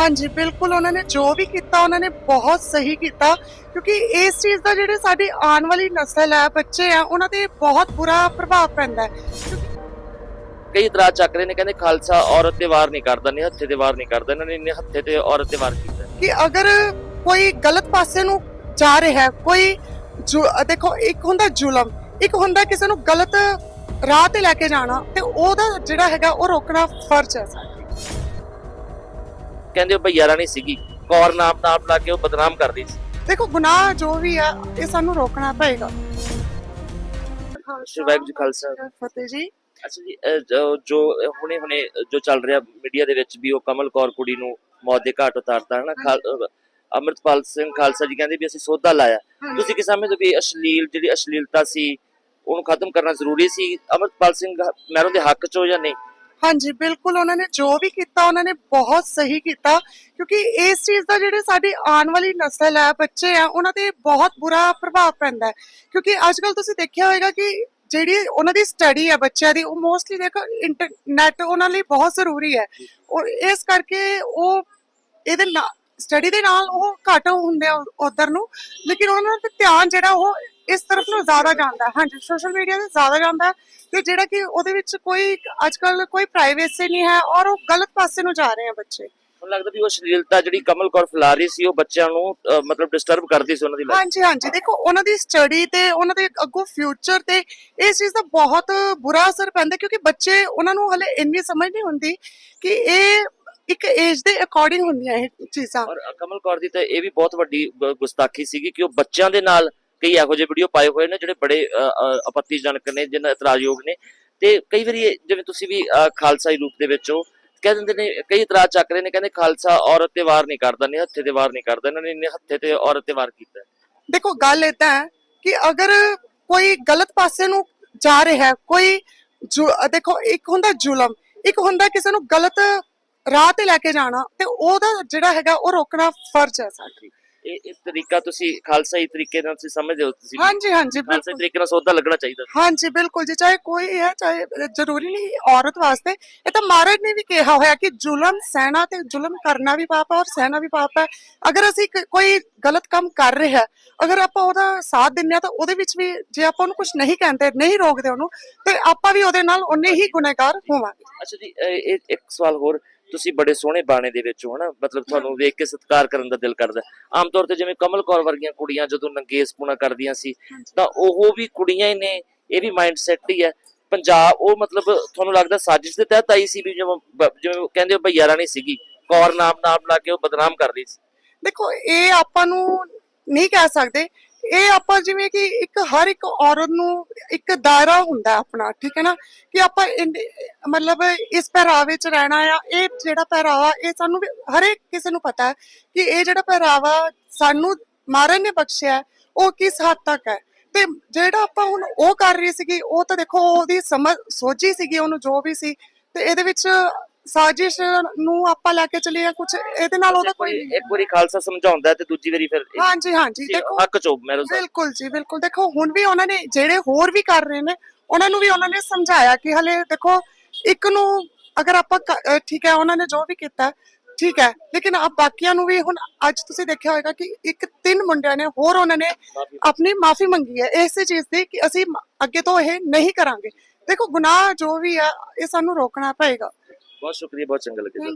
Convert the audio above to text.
ਹਾਂਜੀ ਬਿਲਕੁਲ ਉਹਨਾਂ ਨੇ ਜੋ ਵੀ ਕੀਤਾ ਉਹਨਾਂ ਨੇ ਬਹੁਤ ਸਹੀ ਕੀਤਾ ਕਿਉਂਕਿ ਇਸ ਚੀਜ਼ ਦਾ ਜਿਹੜੇ ਸਾਡੀ ਆਉਣ ਵਾਲੀ ਨਸਲ ਹੈ ਬੱਚੇ ਆ ਉਹਨਾਂ ਤੇ ਬਹੁਤ ਬੁਰਾ ਪ੍ਰਭਾਵ ਪੈਂਦਾ ਹੈ। ਕਈ ਇਤਰਾਜ਼ ਚੱਕ ਰਹੇ ਨੇ ਕਹਿੰਦੇ ਖਾਲਸਾ ਔਰਤ ਤੇ ਵਾਰ ਨਹੀਂ ਕਰਦਾ ਨੇ ਹੱਥੇ ਤੇ ਵਾਰ ਨਹੀਂ ਕਰਦਾ ਇਹਨਾਂ ਨੇ ਹੱਥੇ ਤੇ ਔਰਤ ਤੇ ਵਾਰ ਕੀਤਾ। ਕਿ ਅਗਰ ਕੋਈ ਗਲਤ ਪਾਸੇ ਨੂੰ ਜਾ ਰਿਹਾ ਕੋਈ ਦੇਖੋ ਇੱਕ ਹੁੰਦਾ ਜ਼ੁਲਮ ਇੱਕ ਹੁੰਦਾ ਕਿਸੇ ਨੂੰ ਗਲਤ ਰਾਹ ਤੇ ਲੈ ਕੇ ਜਾਣਾ ਤੇ ਉਹਦਾ ਜਿਹੜਾ ਹੈਗਾ ਉਹ ਰੋਕਣਾ ਫਰਜ਼ ਹੈ। ਸਾਡਾ ਕਹਿੰਦੇ ਉਹ ਭਈਆ ਰਾਣੀ ਸੀਗੀ। ਕੌਰ ਨਾਮ ਨਾਮ ਲਾ ਕੇ ਉਹ ਬਦਨਾਮ ਕਰਦੀ ਸੀ। ਦੇਖੋ ਗੁਨਾਹ ਜੋ ਵੀ ਆ ਇਹ ਸਾਨੂੰ ਰੋਕਣਾ ਪਏਗਾ। ਵਾਹਿਗੁਰੂ ਜੀ ਖਾਲਸਾ। ਫਤਿਹ ਜੀ। ਅੱਛਾ ਜੀ ਜੋ- ਹੁਣੇ ਹੁਣੇ ਜੋ ਚੱਲ ਰਿਹਾ ਮੀਡੀਆ ਦੇ ਵਿੱਚ ਵੀ ਉਹ ਕਮਲ ਕੌਰ ਕੁੜੀ ਨੂੰ ਮੌਤ ਦੇ ਘਾਟ ਉਤਾਰਤਾ ਹੈ ਨਾ ਖਾਲ- ਅਹ ਅੰਮ੍ਰਿਤਪਾਲ ਸਿੰਘ ਖਾਲਸਾ ਜੀ ਕਹਿੰਦੇ ਵੀ ਅਸੀਂ ਸੋਧਾ ਲਾਇਆ। ਤੁਸੀਂ ਕੀ ਸਮਝਦੇ ਵੀ ਅਸ਼ਲੀਲ ਜਿਹੜੀ ਅਸ਼ਲੀਲਤਾ ਸੀ ਉਹਨੂੰ ਖਤਮ ਕਰਨਾ ਜ਼ਰੂਰੀ ਸੀ? ਅੰਮ੍ਰਿਤਪਾਲ ਸਿੰਘ ਮਹਿਰੋਂ ਦੇ ਹੱਕ ਚੋਂ ਜਾਂ ਨਹੀਂ? ਹਾਂਜੀ, ਬਿਲਕੁਲ ਉਹਨਾਂ ਨੇ ਜੋ ਵੀ ਕੀਤਾ, ਉਹਨਾਂ ਨੇ ਬਹੁਤ ਸਹੀ ਕੀਤਾ, ਕਿਉਂਕਿ ਇਸ ਚੀਜ਼ ਦਾ ਜਿਹੜੇ ਸਾਡੀ ਆਉਣ ਵਾਲੀ ਨਸਲ ਹੈ, ਬੱਚੇ ਆ ਉਹਨਾਂ ਤੇ ਬਹੁਤ ਬੁਰਾ ਪ੍ਰਭਾਵ ਪੈਂਦਾ ਹੈ। ਕਿਉਂਕਿ ਅੱਜ ਕੱਲ ਤੁਸੀਂ ਦੇਖਿਆ ਹੋਵੇਗਾ ਕਿ ਜਿਹੜੀ ਉਹਨਾਂ ਦੀ ਸਟੱਡੀ ਹੈ ਬੱਚਿਆਂ ਦੀ, ਉਹ ਮੋਸਟਲੀ ਦੇਖੋ ਇੰਟਰਨੈਟ ਉਹਨਾਂ ਲਈ ਬਹੁਤ ਜ਼ਰੂਰੀ ਹੈ। ਔਰ ਇਸ ਕਰਕੇ ਉਹ ਇਹਦੇ ਸਟੱਡੀ ਦੇ ਨਾਲ ਉਹ ਘੱਟ ਹੁੰਦੇ ਆ ਉਧਰ ਨੂੰ, ਲੇਕਿਨ ਉਹਨਾਂ ਦਾ ਧਿਆਨ ਜਿਹੜਾ ਉਹ ਇਸ ਤਰਫ ਨੂੰ ਜ਼ਿਆਦਾ ਜਾਂਦਾ ਹੈ। ਹਾਂਜੀ ਸੋਸ਼ਲ ਮੀਡੀਆ ਤੇ ਜ਼ਿਆਦਾ ਜਾਂਦਾ ਹੈ ਤੇ ਜਿਹੜਾ ਕਿ ਉਹਦੇ ਵਿੱਚ ਕੋਈ ਅੱਜ ਕੱਲ ਕੋਈ ਪ੍ਰਾਈਵੇਸੀ ਨਹੀਂ ਹੈ ਔਰ ਉਹ ਗਲਤ ਪਾਸੇ ਨੂੰ ਜਾ ਰਹੇ ਆ ਬੱਚੇ। ਮੈਨੂੰ ਲੱਗਦਾ ਵੀ ਉਹ ਅਸ਼ਲੀਲਤਾ ਜਿਹੜੀ ਕਮਲ ਕੌਰ ਫੈਲਾ ਰਹੀ ਸੀ ਉਹ ਬੱਚਿਆਂ ਨੂੰ ਅਹ, ਮਤਲਬ ਡਿਸਟਰਬ ਕਰਦੀ ਸੀ ਉਹਨਾਂ ਦੀ life। ਹਾਂਜੀ ਹਾਂਜੀ। ਦੇਖੋ ਉਹਨਾਂ ਦੀ ਸਟੱਡੀ ਤੇ ਉਹਨਾਂ ਦੇ ਅੱਗੋਂ ਫਿਊਚਰ ਤੇ ਇਸ ਚੀਜ਼ ਦਾ ਬਹੁਤ ਬੁਰਾ ਅਸਰ ਪੈਂਦਾ ਕਿਉਂਕਿ ਬੱਚੇ ਉਹਨਾਂ ਨੂੰ ਹਲੇ ਇੰਨੀ ਸਮਝ ਨਹੀਂ ਹੁੰਦੀ ਕਿ ਇਹ ਇੱਕ ਏਜ ਦੇ ਅਕੋਰਡਿੰਗ ਹੁੰਦੀਆਂ ਇਹ ਚੀਜ਼ਾਂ। ਔਰ ਕਮਲ ਕੌਰ ਦੀ ਤਾਂ ਇਹ ਵੀ ਬਹੁਤ ਵੱਡੀ ਗ- ਗੁਸਤਾਖੀ ਸੀਗੀ ਕਿ ਉਹ ਬੱਚਿਆਂ ਦੇ ਨਾਲ ਕਈ ਇਹੋ ਜਿਹੇ ਵੀਡੀਓ ਪਾਏ ਹੋਏ ਨੇ ਜਿਹੜੇ ਬੜੇ ਆਪੱਤੀਜਨਕ ਨੇ ਜਿਨ੍ਹਾਂ ਇਤਰਾਜ਼ਯੋਗ ਨੇ। ਤੇ ਕਈ ਵਾਰੀ ਜਿਵੇਂ ਤੁਸੀਂ ਵੀ ਖਾਲਸਾਈ ਰੂਪ ਦੇ ਵਿੱਚ ਹੋ ਕਹਿ ਦਿੰਦੇ ਨੇ ਕਈ ਇਤਰਾਜ਼ ਚੱਕ ਰਹੇ ਨੇ ਕਹਿੰਦੇ ਖਾਲਸਾ ਔਰਤ ਤੇ ਵਾਰ ਨਹੀਂ ਕਰਦਾ ਨੇ ਹੱਥੇ ਤੇ ਵਾਰ ਨਹੀਂ ਕਰਦਾ ਇਹਨਾਂ ਨੇ ਹੱਥੇ ਤੇ ਔਰਤ ਤੇ ਵਾਰ ਕੀਤਾ। ਦੇਖੋ ਗੱਲ ਏਦਾਂ ਹੈ ਕਿ ਅਗਰ ਕੋਈ ਗਲਤ ਪਾਸੇ ਨੂੰ ਜਾ ਰਿਹਾ ਹੈ ਕੋਈ ਦੇਖੋ ਇੱਕ ਹੁੰਦਾ ਜ਼ੁਲਮ ਇੱਕ ਹੁੰਦਾ ਕਿਸੇ ਨੂੰ ਗਲਤ ਰਾਹ ਤੇ ਲੈ ਕੇ ਜਾਣਾ ਤੇ ਉਹਦਾ ਜਿਹੜਾ ਹੈਗਾ ਉਹ ਰੋਕਣਾ ਫਰਜ਼ ਹੈ ਸਾਡਾ। ਇਹ ਇਹ ਤਰੀਕਾ ਤੁਸੀਂ ਖਾਲਸਾਈ ਤਰੀਕੇ ਨਾਲ ਤੁਸੀਂ ਸਮਝਦੇ ਹੋ ਤੁਸੀਂ ਹਾਂਜੀ ਹਾਂਜੀ ਖਾਲਸਾਈ ਬਿਲਕੁਲ। ਤਰੀਕੇ ਨਾਲ ਸੌਦਾ ਲੱਗਣਾ ਚਾਹੀਦਾ ਹਾਂਜੀ ਬਿਲਕੁਲ ਜੀ ਚਾਹੇ ਕੋਈ ਹੈ ਚਾਹੇ ਜ਼ਰੂਰੀ ਨਹੀਂ ਔਰਤ ਵਾਸਤੇ। ਇਹ ਤਾਂ ਮਹਾਰਾਜ ਨੇ ਵੀ ਕਿਹਾ ਹੋਇਆ ਕਿ ਜ਼ੁਲਮ ਸਹਿਣਾ ਤੇ ਜ਼ੁਲਮ ਕਰਨਾ ਵੀ ਪਾਪ ਹੈ ਔਰ ਸਹਿਣਾ ਵੀ ਪਾਪ ਹੈ। ਅਗਰ ਅਸੀਂ ਕ- ਕੋਈ ਗਲਤ ਕੰਮ ਕਰ ਰਿਹਾ ਅਗਰ ਆਪਾਂ ਉਹਦਾ ਸਾਥ ਦਿੰਨੇ ਆ ਤਾਂ ਉਹਦੇ ਵਿੱਚ ਵੀ ਜੇ ਆਪਾਂ ਉਹਨੂੰ ਕੁਝ ਨਹੀਂ ਕਹਿੰਦੇ ਨਹੀਂ ਰੋਕਦੇ ਉਹਨੂੰ ਤੇ ਆਪਾਂ ਵੀ ਉਹਦੇ ਨਾਲ ਉਨੇ ਹੀ ਗੁਨਹਗਾਰ ਹੋਵਾਂਗੇ। ਅੱਛਾ ਜੀ ਇਹ ਇਹ ਇੱਕ ਸਵਾਲ ਹੋਰ। ਤੁਸੀਂ ਬੜੇ ਸੋਹਣੇ ਬਾਣੇ ਦੇ ਵਿੱਚ ਹੋ ਹਨਾ ਮਤਲਬ ਤੁਹਾਨੂੰ ਵੇਖ ਕੇ ਸਤਿਕਾਰ ਕਰਨ ਦਾ ਦਿਲ ਕਰਦਾ। ਆਮ ਤੌਰ ਤੇ ਜਿਵੇਂ ਕਮਲ ਕੌਰ ਵਰਗੀਆਂ ਕੁੜੀਆਂ ਜਦੋਂ ਨੰਗੇਸ ਪੁਣਾ ਕਰਦੀਆਂ ਸੀ ਤਾਂ ਉਹ ਵੀ ਕੁੜੀਆਂ ਹੀ ਨੇ ਇਹ ਵੀ ਮਾਈਂਡ ਸੈਟ ਹੀ ਹੈ। ਪੰਜਾਬ ਉਹ ਮਤਲਬ ਤੁਹਾਨੂੰ ਲੱਗਦਾ ਸਾਜ਼ਿਸ਼ ਦੇ ਤਹਿਤ ਆਈ ਸੀ ਵੀ ਜਿਵੇਂ ਜਿਵੇਂ ਕਹਿੰਦੇ ਉਹ ਭਈਆ ਰਾਣੀ ਸੀਗੀ ਕੌਰ ਨਾਮ ਨਾਮ ਲਾ ਕੇ ਉਹ ਬਦਨਾਮ ਕਰਦੀ ਸੀ। ਦੇਖੋ ਇਹ ਆਪਾਂ ਨੂੰ ਨਹੀਂ ਕਹਿ ਸਕਦੇ ਇਹ ਆਪਾਂ ਜਿਵੇਂ ਕਿ ਇੱਕ ਹਰ ਇੱਕ ਔਰਤ ਨੂੰ ਇੱਕ ਦਾਇਰਾ ਹੁੰਦਾ ਆਪਣਾ, ਠੀਕ ਹੈ ਨਾ? ਕਿ ਆਪਾਂ ਮਤਲਬ ਇਸ ਪਹਿਰਾਵੇ ਚ ਰਹਿਣਾ ਆ, ਇਹ ਜਿਹੜਾ ਪਹਿਰਾਵਾ, ਇਹ ਸਾਨੂੰ ਵੀ ਹਰੇਕ ਕਿਸੇ ਨੂੰ ਪਤਾ ਹੈ ਕਿ ਇਹ ਜਿਹੜਾ ਪਹਿਰਾਵਾ ਸਾਨੂੰ ਮਾਰਨ ਨੇ ਬਖਸ਼ਿਆ ਉਹ ਕਿਸ ਹੱਦ ਤੱਕ ਹੈ? ਤੇ ਜਿਹੜਾ ਆਪਾਂ ਹੁਣ ਉਹ ਕਰ ਰਹੀ ਸੀਗੀ, ਉਹ ਤਾਂ ਦੇਖੋ ਉਹਦੀ ਸਮਝ, ਸੋਝੀ ਸੀਗੀ, ਉਹਨੂੰ ਜੋ ਵੀ ਸੀ, ਤੇ ਇਹਦੇ ਵਿੱਚ ਸਾਜ਼ਿਸ਼ ਨੂੰ ਆਪਾਂ ਲੈ ਕੇ ਚੱਲੇ ਆ ਕੁਝ ਇਹਦੇ ਨਾਲ ਉਹਦਾ ਕੋਈ ਨਹੀਂ ਇੱਕ ਵਾਰੀ ਖਾਲਸਾ ਸਮਝਾਉਂਦਾ ਤੇ ਦੂਜੀ ਵਾਰੀ ਫਿਰ ਹਾਂਜੀ ਹਾਂਜੀ। ਦੇਖੋ ਹੱਕ ਚੋਂ ਮੇਰੇ ਸਾਹਿਬ ਬਿਲਕੁਲ ਜੀ ਬਿਲਕੁਲ। ਦੇਖੋ ਹੁਣ ਵੀ ਉਹਨਾਂ ਨੇ ਜਿਹੜੇ ਹੋਰ ਵੀ ਕਰ ਰਹੇ ਨੇ ਉਹਨਾਂ ਨੂੰ ਵੀ ਉਹਨਾਂ ਨੇ ਸਮਝਾਇਆ ਕਿ ਹਲੇ ਦੇਖੋ ਇੱਕ ਨੂੰ ਅਗਰ ਆਪਾਂ ਠੀਕ ਹੈ ਉਹਨਾਂ ਨੇ ਜੋ ਵੀ ਕੀਤਾ ਠੀਕ ਹੈ। ਲੇਕਿਨ ਆ ਬਾਕੀਆਂ ਨੂੰ ਵੀ ਹੁਣ ਅੱਜ ਤੁਸੀਂ ਦੇਖਿਆ ਹੋਵੇਗਾ ਕਿ ਇੱਕ ਤਿੰਨ ਮੁੰਡਿਆਂ ਨੇ ਹੋਰ ਉਹਨਾਂ ਨੇ ਆਪਣੀ ਮਾਫੀ ਮੰਗੀ ਹੈ ਇਸੇ ਚੀਜ਼ ਦੀ ਕਿ ਅਸੀਂ ਅੱਗੇ ਤੋਂ ਇਹ ਨਹੀਂ ਕਰਾਂਗੇ। ਦੇਖੋ ਗੁਨਾਹ ਜੋ ਵੀ ਆ ਇਹ ਸਾਨੂੰ ਰੋਕਣਾ ਪਏਗਾ। ਬਹੁਤ ਸ਼ੁਕਰੀਆ ਬਹੁਤ ਚੰਗਾ ਲੱਗਿਆ